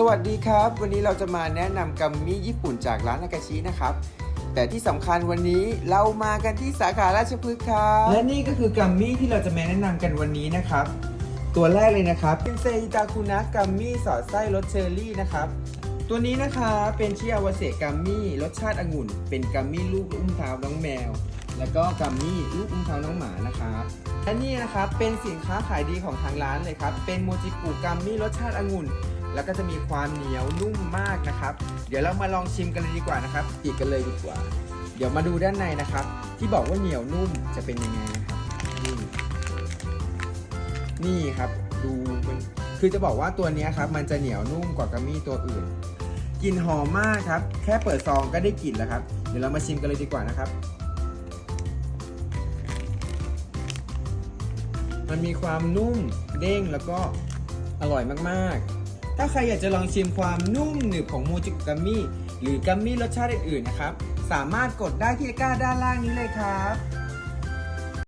สวัสดีครับ วันนี้เราจะมาแนะนำกัมมี่ญี่ปุ่นจากร้านอากาชินะครับ แต่ที่สำคัญวันนี้เรามากันที่สาขาราชพฤกษ์ครับและนี่ก็คือกัมมี่ที่เราจะมาแนะนำกันวันนี้นะครับ ตัวแรกเลยนะครับเป็นเซอิตาคุนะกัมมี่สอดไส้รสเชอร์รี่นะครับ ตัวนี้นะคะเป็นชิอาวาเซกัมมี่รสชาติองุ่น เป็นกัมมี่ลูกอุ้มเท้าน้องแมว แล้วก็กัมมี่ลูกอุ้มเท้าน้องหมานะครับและนี่นะครับเป็นสินค้าขายดีของทางร้านเลยครับเป็นโมจิกุกัมมี่รสชาติองุ่น แล้วก็จะมีความเหนียวนุ่มมากนะครับ เดี๋ยวเรามาลองชิมกันเลยดีกว่านะครับอีกกันเลยดีกว่า เดี๋ยวมาดูด้านในนะครับ ที่บอกว่าเหนียวนุ่มจะเป็นยังไงนะครับนี่นี่ครับดูมันคือจะบอกว่าตัวนี้ครับมันจะเหนียวนุ่มกว่ากัมมี่ตัวอื่นกลิ่นหอมมากครับ แค่เปิดซองก็ได้กลิ่นแล้วครับ เดี๋ยวเรามาชิมกันเลยดีกว่านะครับ มันมีความนุ่มเด้งแล้วก็อร่อยมากๆ ถ้าใครอยากจะลองชิมความนุ่มหนึบของโมจิกัมมี่หรือกัมมี่รสชาติอื่นๆนะครับ สามารถกดได้ที่ก้าด้านล่างนี้เลยครับ